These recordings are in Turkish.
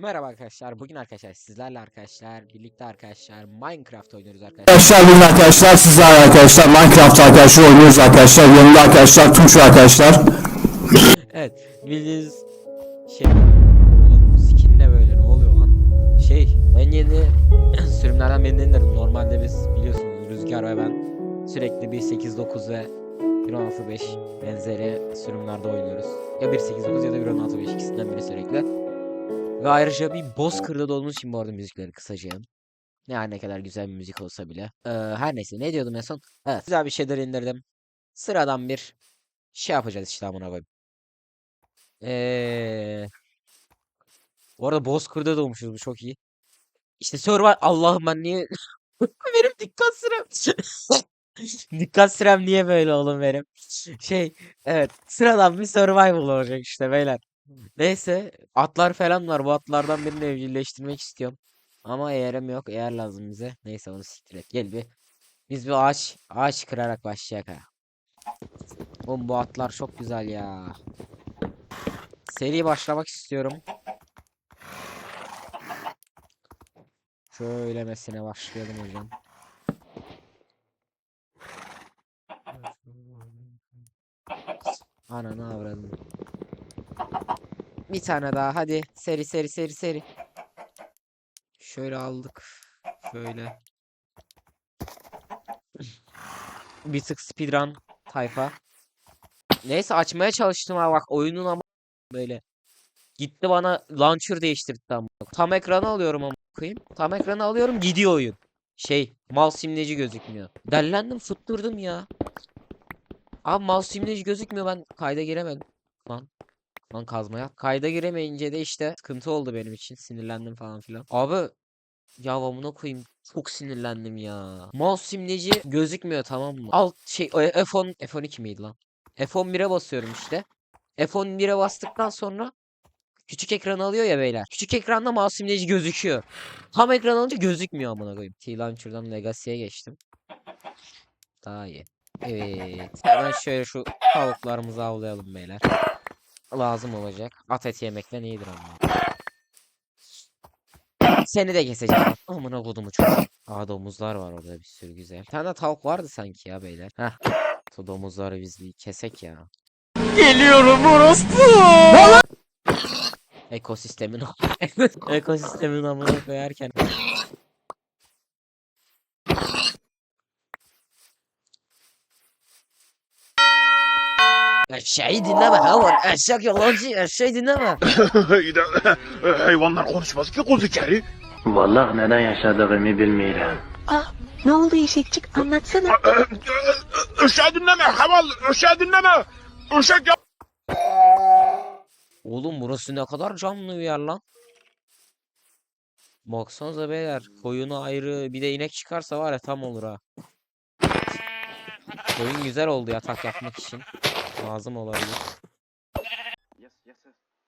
Merhaba arkadaşlar. Bugün arkadaşlar sizlerle arkadaşlar birlikte arkadaşlar Minecraft oynuyoruz arkadaşlar. Arkadaşlar bugün arkadaşlar sizler arkadaşlar Minecraft arkadaşlar oynuyoruz arkadaşlar yanımda arkadaşlar Tunç arkadaşlar Evet, bildiğiniz şey skin ne böyle ne oluyor lan? Şey, en yeni sürümlerden birini indirdim. Normalde biz biliyorsunuz Rüzgar ve ben sürekli 1.8.9 ve 1.16.5 benzeri sürümlerde oynuyoruz. Ya 1.8.9 ya da 1.16.5 ikisinden biri sürekli. Ve ayrıca bir Bozkır'da da olduğumuz için bu arada müzikleri kısaca. Yani ne kadar güzel bir müzik olsa bile. Ee, her neyse ne diyordum en son? Evet güzel bir şeyler indirdim. Sıradan bir şey yapacağız işte amına koyayım. Eee Bu arada Bozkır'da doğmuşuz bu çok iyi. İşte Survivor Allah'ım ben niye benim dikkat sürem dikkat sürem niye böyle oğlum benim şey evet sıradan bir survival olacak işte beyler neyse atlar falan var. Bu atlardan birini evcilleştirmek istiyorum. Ama eğerim yok. Eğer lazım bize. Neyse onu siktir et. Gel bir. Biz bir ağaç ağaç kırarak başlayak ha. Oğlum bu atlar çok güzel ya. Seri başlamak istiyorum. Şöylemesine başlayalım hocam. Ananı avradım. Bir tane daha hadi. Seri seri seri seri. Şöyle aldık. Şöyle. Bir tık speedrun tayfa. Neyse açmaya çalıştım ha bak oyunun ama böyle. Gitti bana launcher değiştirdi tam. Tam ekranı alıyorum ama koyayım. Tam ekranı alıyorum gidiyor oyun. Şey mouse simleci gözükmüyor. Dellendim fıttırdım ya. Abi mouse simleci gözükmüyor ben kayda giremedim. Lan. Lan kazmaya. Kayda giremeyince de işte sıkıntı oldu benim için. Sinirlendim falan filan. Abi ya amına koyayım çok sinirlendim ya. Mouse simleci gözükmüyor tamam mı? Alt şey o F10 F12 miydi lan? F11'e basıyorum işte. F11'e bastıktan sonra Küçük ekran alıyor ya beyler. Küçük ekranda mouse simleci gözüküyor. Tam ekran alınca gözükmüyor amına koyayım. T-Launcher'dan Legacy'ye geçtim. Daha iyi. Evet. Hemen şöyle şu tavuklarımızı avlayalım beyler. Lazım olacak. At eti yemekten iyidir ama. Seni de keseceğim. Amına kodumu çok. Aa domuzlar var orada bir sürü güzel. Bir tane tavuk vardı sanki ya beyler. Heh. Bu domuzları biz bir kesek ya. Geliyorum orospu ekosistemin ekosistemin amına koyarken Eşeği dinleme hayvan eşek yalancı eşeği dinleme İyi de hayvanlar konuşmaz ki kuzu keri. Vallahi neden yaşadığımı bilmiyorum. Ah, ne oldu eşekçik anlatsana. Öşeği dinleme haval, öşeği dinleme. Öşek ya. Oğlum burası ne kadar canlı bir yer lan Baksanıza beyler koyunu ayrı bir de inek çıkarsa var ya tam olur ha Koyun güzel oldu yatak yapmak için Lazım olabilir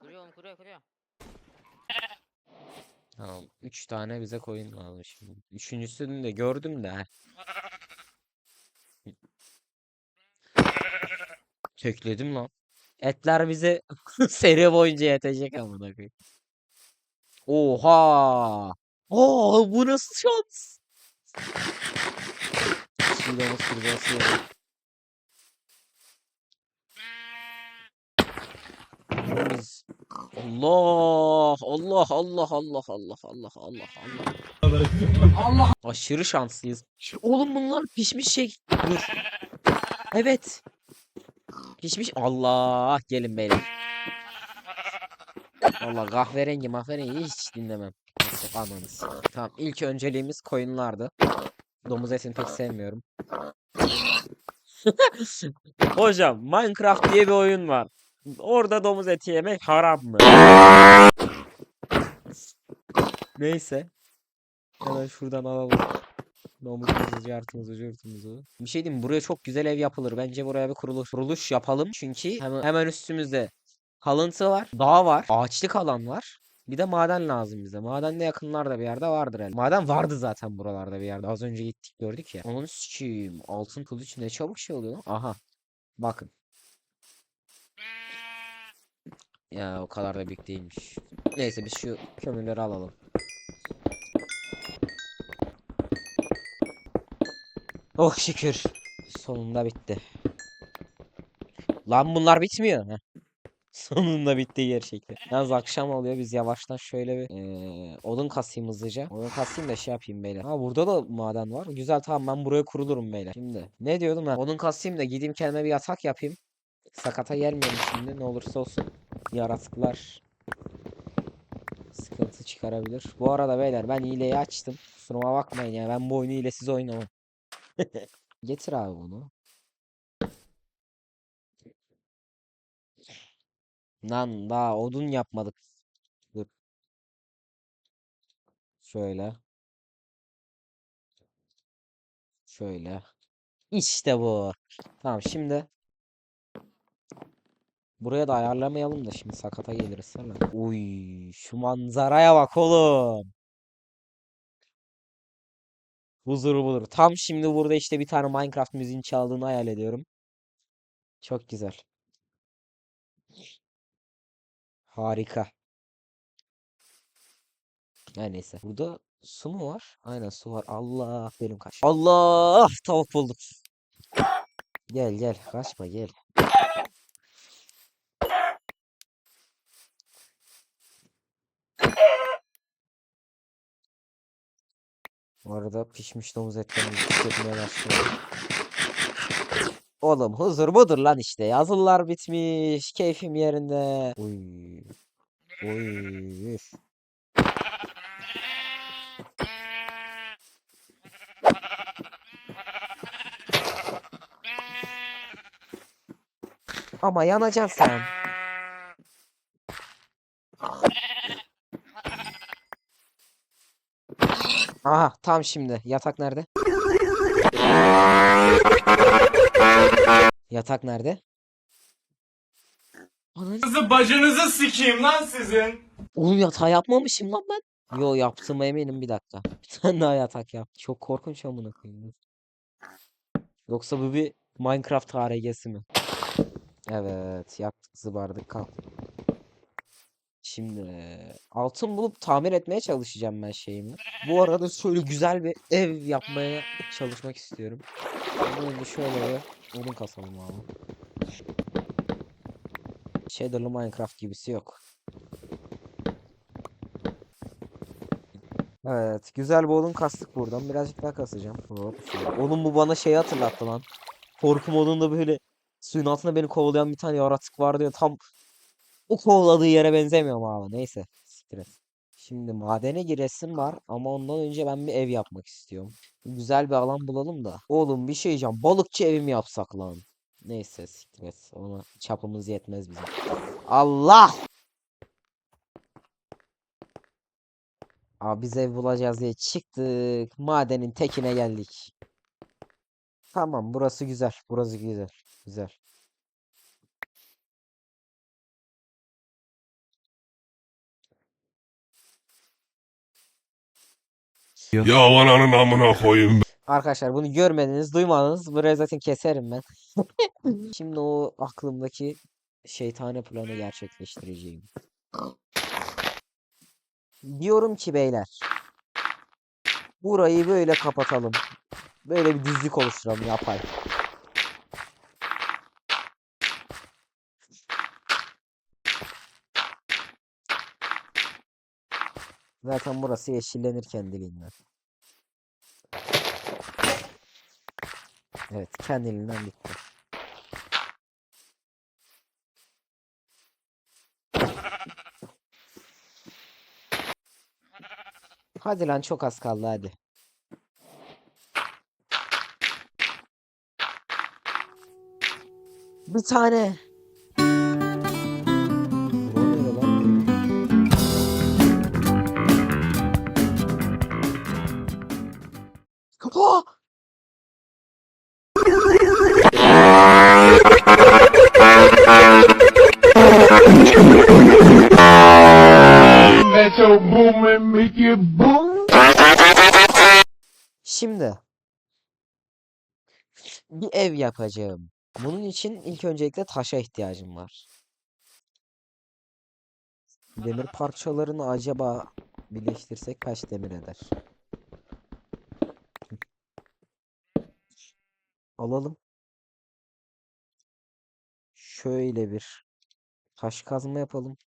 Kuruyorum kuruyor kuruyor. Tamam. Üç tane bize koyun lazım şimdi. Üçüncüsünü de gördüm de. Kökledim lan. Etler bize seri boyunca yetecek amına koyayım. Oha! Oo bu nasıl şans? Çiğdemez kurbağası yedim. Biz Allah Allah Allah Allah Allah Allah Allah Allah Aşırı şanslıyız. Oğlum bunlar pişmiş şey. Dur. Evet. Pişmiş. Allah gelin beyler. Allah kahverengi mahverengi hiç dinlemem. Amanız. Tamam ilk önceliğimiz koyunlardı. Domuz etini pek sevmiyorum. Hocam Minecraft diye bir oyun var. Orada domuz eti yemek haram mı? Neyse. Hemen şuradan alalım. Domuzumuzu, cartımızı, cürtümüzü. Bir şey diyeyim buraya çok güzel ev yapılır. Bence buraya bir kuruluş, kuruluş yapalım. Çünkü hemen, hemen üstümüzde kalıntı var. Dağ var. Ağaçlık alan var. Bir de maden lazım bize. Maden de yakınlarda bir yerde vardır herhalde. Maden vardı zaten buralarda bir yerde. Az önce gittik gördük ya. Onun sikiyim. Altın kılıç ne çabuk şey oluyor. lan. Aha. Bakın. Ya o kadar da büyük değilmiş. Neyse biz şu kömürleri alalım. Oh şükür. Sonunda bitti. Lan bunlar bitmiyor. Heh. Sonunda bitti gerçekten. Yalnız akşam oluyor biz yavaştan şöyle bir eee, odun kasayım hızlıca. Odun kasayım da şey yapayım beyler. Ha burada da maden var. Güzel tamam ben buraya kurulurum beyler. Şimdi ne diyordum ben? Odun kasayım da gideyim kendime bir yatak yapayım. Sakata gelmeyelim şimdi ne olursa olsun. Yaratıklar sıkıntı çıkarabilir. Bu arada beyler ben hileyi açtım. Kusuruma bakmayın ya ben bu oyunu hilesiz oynamam. Getir abi bunu. Lan daha odun yapmadık. Dur. Şöyle. Şöyle. İşte bu. Tamam şimdi. Buraya da ayarlamayalım da şimdi sakata geliriz hemen. Uy, şu manzaraya bak oğlum. Huzur bulur. Tam şimdi burada işte bir tane Minecraft müziğin çaldığını hayal ediyorum. Çok güzel. Harika. Her neyse. Burada su mu var? Aynen su var. Allah benim kaç. Allah tavuk bulduk. Gel gel kaçma gel. Bu arada pişmiş domuz etlerini tüketmeye başlıyorum. Oğlum huzur budur lan işte. Yazılar bitmiş. Keyfim yerinde. Uy. Uy. Ama yanacaksın sen. Aha tam şimdi. Yatak nerede? Yatak nerede? Ananı bacınızı sikeyim lan sizin. Oğlum yatağı yapmamışım lan ben. Yo yaptığıma eminim bir dakika. Bir tane daha yatak yap. Çok korkunç amına koyayım. Yoksa bu bir Minecraft RG'si mi? Evet yaptık zıbardık kalk. Şimdi altın bulup tamir etmeye çalışacağım ben şeyimi. Bu arada şöyle güzel bir ev yapmaya çalışmak istiyorum. Önce şöyle bir odun kasalım abi. Shader'lı Minecraft gibisi yok. Evet, güzel bir odun kastık buradan. Birazcık daha kasacağım. Hop. Oğlum bu bana şeyi hatırlattı lan. Korku modunda böyle suyun altında beni kovalayan bir tane yaratık vardı ya tam o kovaladığı yere benzemiyor mu abi? Neyse. Siktir et. Şimdi madene giresim var ama ondan önce ben bir ev yapmak istiyorum. Güzel bir alan bulalım da. Oğlum bir şey diyeceğim. Balıkçı evi mi yapsak lan? Neyse siktir et. Ona çapımız yetmez bizim. Allah! Abi biz ev bulacağız diye çıktık. Madenin tekine geldik. Tamam burası güzel. Burası güzel. Güzel. Ya ananın amına koyayım. Arkadaşlar bunu görmediniz, duymadınız. Burayı zaten keserim ben. Şimdi o aklımdaki şeytane planı gerçekleştireceğim. Diyorum ki beyler. Burayı böyle kapatalım. Böyle bir düzlük oluşturalım yapay. Zaten burası yeşillenir kendiliğinden. Evet, kendiliğinden bitti. Hadi lan çok az kaldı hadi. Bir tane. Boom. Şimdi bir ev yapacağım. Bunun için ilk öncelikle taşa ihtiyacım var. Demir parçalarını acaba birleştirsek kaç demir eder? Alalım. Şöyle bir taş kazma yapalım.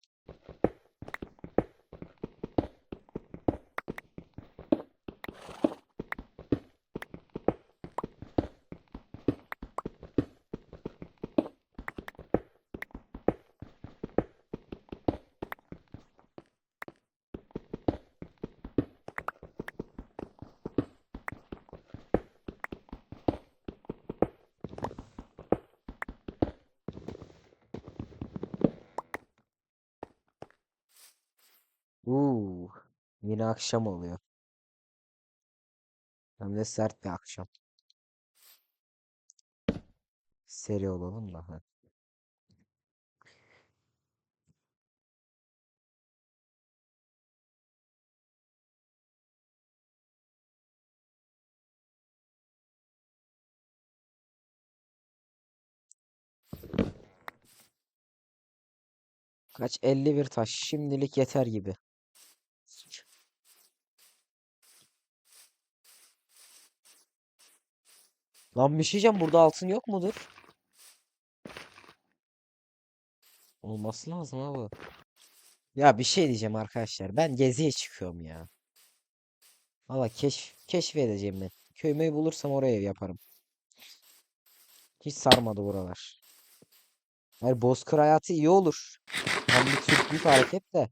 Uuu, yine akşam oluyor. Hem de sert bir akşam. Seri olalım da. ha. Kaç? 51 taş. Şimdilik yeter gibi. Lan bir şey. Burada altın yok mudur? Olması lazım abi. Ya bir şey diyeceğim arkadaşlar. Ben geziye çıkıyorum ya. Valla keşf keşfedeceğim ben. Köymeyi bulursam oraya ev yaparım. Hiç sarmadı buralar. Hayır bozkır hayatı iyi olur. Tam bir Türklük hareket de.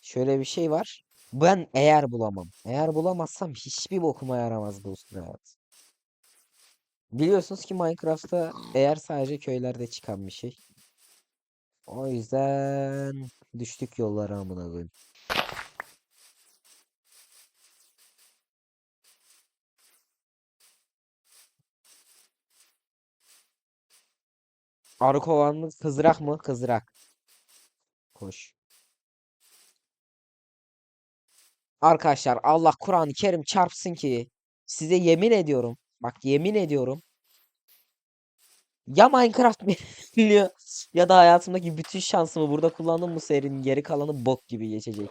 Şöyle bir şey var. Ben eğer bulamam. Eğer bulamazsam hiçbir bokuma yaramaz bozkır hayatı. Biliyorsunuz ki Minecraft'ta eğer sadece köylerde çıkan bir şey. O yüzden düştük yollara amına koyayım. Arı kovan mı? Kızrak mı? Kızrak. Koş. Arkadaşlar Allah Kur'an-ı Kerim çarpsın ki size yemin ediyorum. Bak yemin ediyorum. Ya Minecraft biliyor ya da hayatımdaki bütün şansımı burada kullandım bu serinin geri kalanı bok gibi geçecek.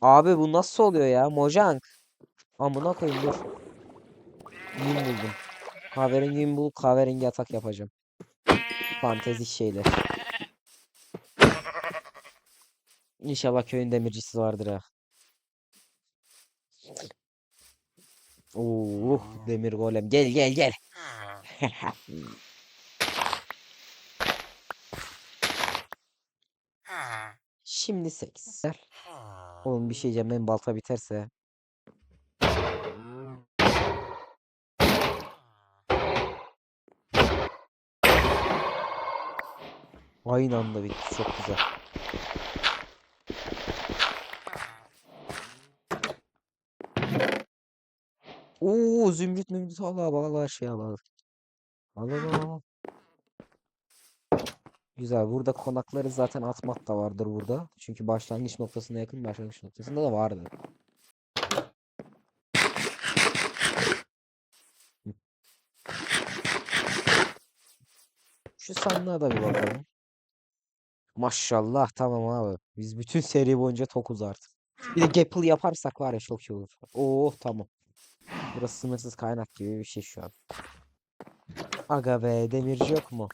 Abi bu nasıl oluyor ya? Mojang. Amına koyayım dur. Yün buldum. Kahverengi yün bulup kahverengi yatak yapacağım. Fantezi şeyler. İnşallah köyün demircisi vardır ha. Oo, demir golem. Gel gel gel. Şimdi seks. Oğlum bir şey diyeceğim benim balta biterse. Aynı anda bitti çok güzel. Oo zümrüt mümrüt Allah Allah her şey Allah. Allah Allah. Güzel. Burada konakları zaten atmak da vardır burada. Çünkü başlangıç noktasına yakın başlangıç noktasında da vardı. Şu sandığa da bir bakalım. Maşallah tamam abi. Biz bütün seri boyunca tokuz artık. Bir de Gapple yaparsak var ya çok iyi olur. Oh tamam. Burası sınırsız kaynak gibi bir şey şu an. Aga be demirci yok mu?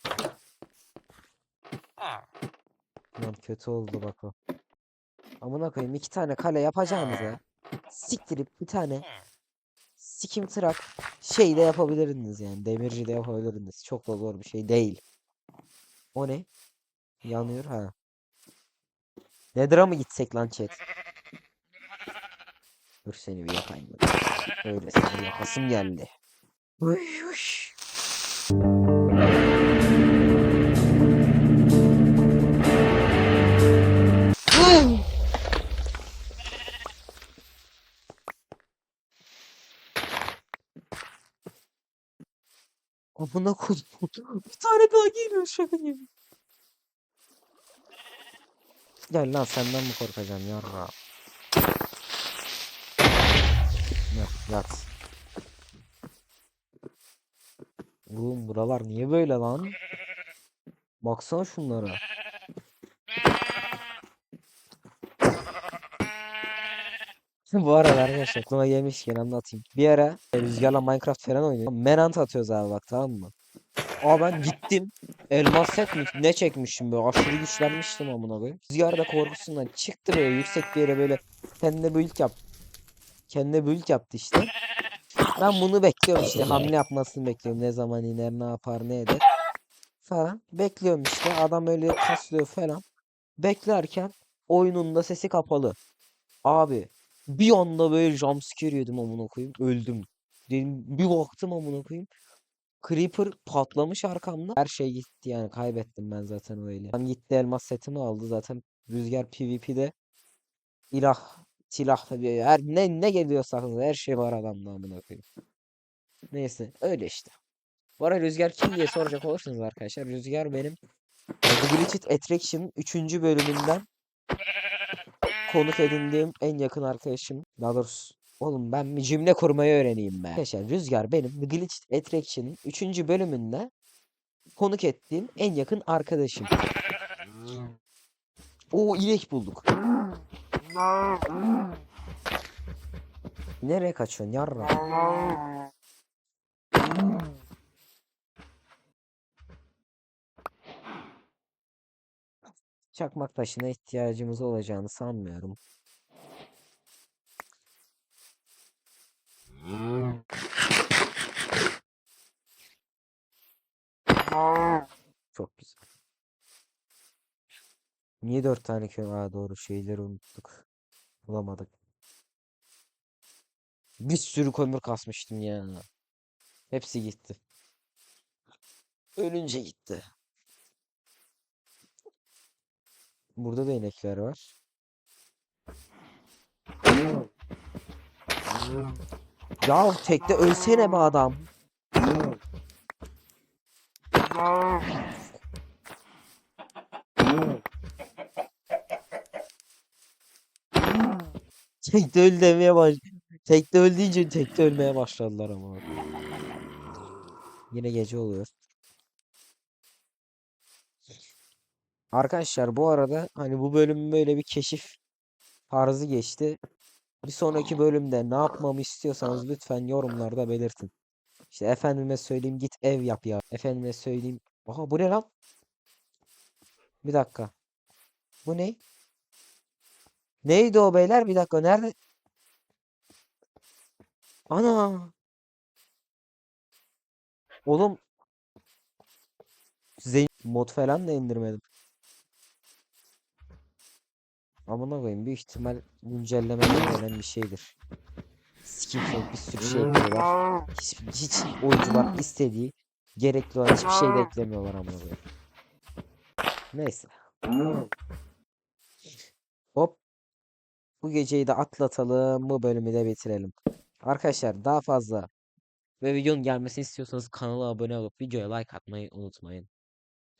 Lan kötü oldu bak o. Amına koyayım iki tane kale yapacağınıza siktirip bir tane sikim tırak şey de yapabilirdiniz yani demirci de yapabilirdiniz. Çok da zor bir şey değil. O ne? Yanıyor ha. Nether'a mı gitsek lan chat? Dur seni bir yakayım. Öyle seni yakasım geldi. Uy, uş. Amına koydum. Bir tane daha geliyor şaka gibi. Gel lan senden mi korkacağım yarra? Yat. Oğlum buralar niye böyle lan? Baksana şunlara. Bu arada arkadaşlar aklıma gelmişken anlatayım. Bir ara e, Rüzgar'la Minecraft falan oynuyor. Menant atıyoruz abi bak tamam mı? Aa ben gittim. Elmas set mi? Ne çekmişim böyle aşırı güçlenmiştim amına koyayım. Rüzgar da korkusundan çıktı böyle yüksek bir yere böyle kendine build yap. Kendine build yaptı işte. Ben bunu bekliyorum işte hamle yapmasını bekliyorum. Ne zaman iner ne yapar ne eder falan. Bekliyorum işte adam öyle kaslıyor falan. Beklerken oyunun da sesi kapalı. Abi bir anda böyle jumpscare yedim amına koyayım. Öldüm. Dedim bir baktım amına koyayım. Creeper patlamış arkamda. Her şey gitti yani kaybettim ben zaten öyle. Adam gitti elmas setimi aldı zaten. Rüzgar PvP'de ilah silah tabii her ne ne geliyorsa aklınıza her şey var adamda amına koyayım. Neyse öyle işte. Bu arada Rüzgar kim diye soracak olursanız arkadaşlar Rüzgar benim The Glitched Attraction 3. bölümünden konuk edindiğim en yakın arkadaşım. Daha doğrusu oğlum ben bir cümle kurmayı öğreneyim be. Arkadaşlar Rüzgar benim The Glitched Attraction'ın 3. bölümünde konuk ettiğim en yakın arkadaşım. O inek bulduk. Nereye kaçıyorsun yarra? Çakmak taşına ihtiyacımız olacağını sanmıyorum. Çok güzel. Niye dört tane köy? Aa doğru şeyleri unuttuk. Bulamadık. Bir sürü kömür kasmıştım ya. Hepsi gitti. Ölünce gitti. Burada da inekler var. Ya tekte ölsene be adam. Tekte öl demeye baş. Tekte öl deyince tekte ölmeye başladılar ama. Yine gece oluyor. Arkadaşlar bu arada hani bu bölüm böyle bir keşif tarzı geçti. Bir sonraki bölümde ne yapmamı istiyorsanız lütfen yorumlarda belirtin. İşte efendime söyleyeyim git ev yap ya. Efendime söyleyeyim. Aha bu ne lan? Bir dakika. Bu ne? Neydi o beyler? Bir dakika nerede? Ana. Oğlum. Zeyn mod falan da indirmedim. Amına koyayım büyük ihtimal güncellemeden gelen bir şeydir. Skin fake bir sürü şey ekliyorlar. Hiç, hiç oyuncular istediği gerekli olan hiçbir şey de eklemiyorlar amına koyayım. Neyse. Bu geceyi de atlatalım. Bu bölümü de bitirelim. Arkadaşlar daha fazla ve videonun gelmesini istiyorsanız kanala abone olup videoya like atmayı unutmayın.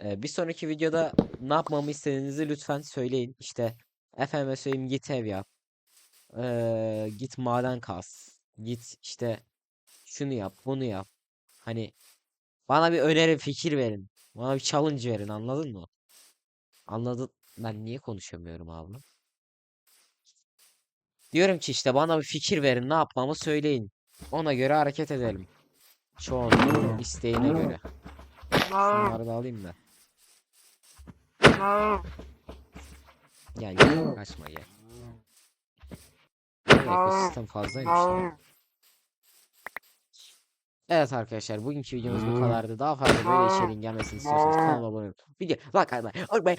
Ee, bir sonraki videoda ne yapmamı istediğinizi lütfen söyleyin. İşte efendime söyleyeyim git ev yap. Ee, git maden kaz. Git işte şunu yap, bunu yap. Hani bana bir öneri, fikir verin. Bana bir challenge verin, anladın mı? Anladın? Ben niye konuşamıyorum abi? Diyorum ki işte bana bir fikir verin, ne yapmamı söyleyin. Ona göre hareket edelim. Çoğunluğun isteğine göre. Şunları da alayım da. Gel gel kaçma gel. Ekosistem fazlaymış. Evet arkadaşlar bugünkü videomuz bu kadardı. Daha fazla böyle içeriğin gelmesini istiyorsanız kanala abone olun. Video like atmayı unutmayın.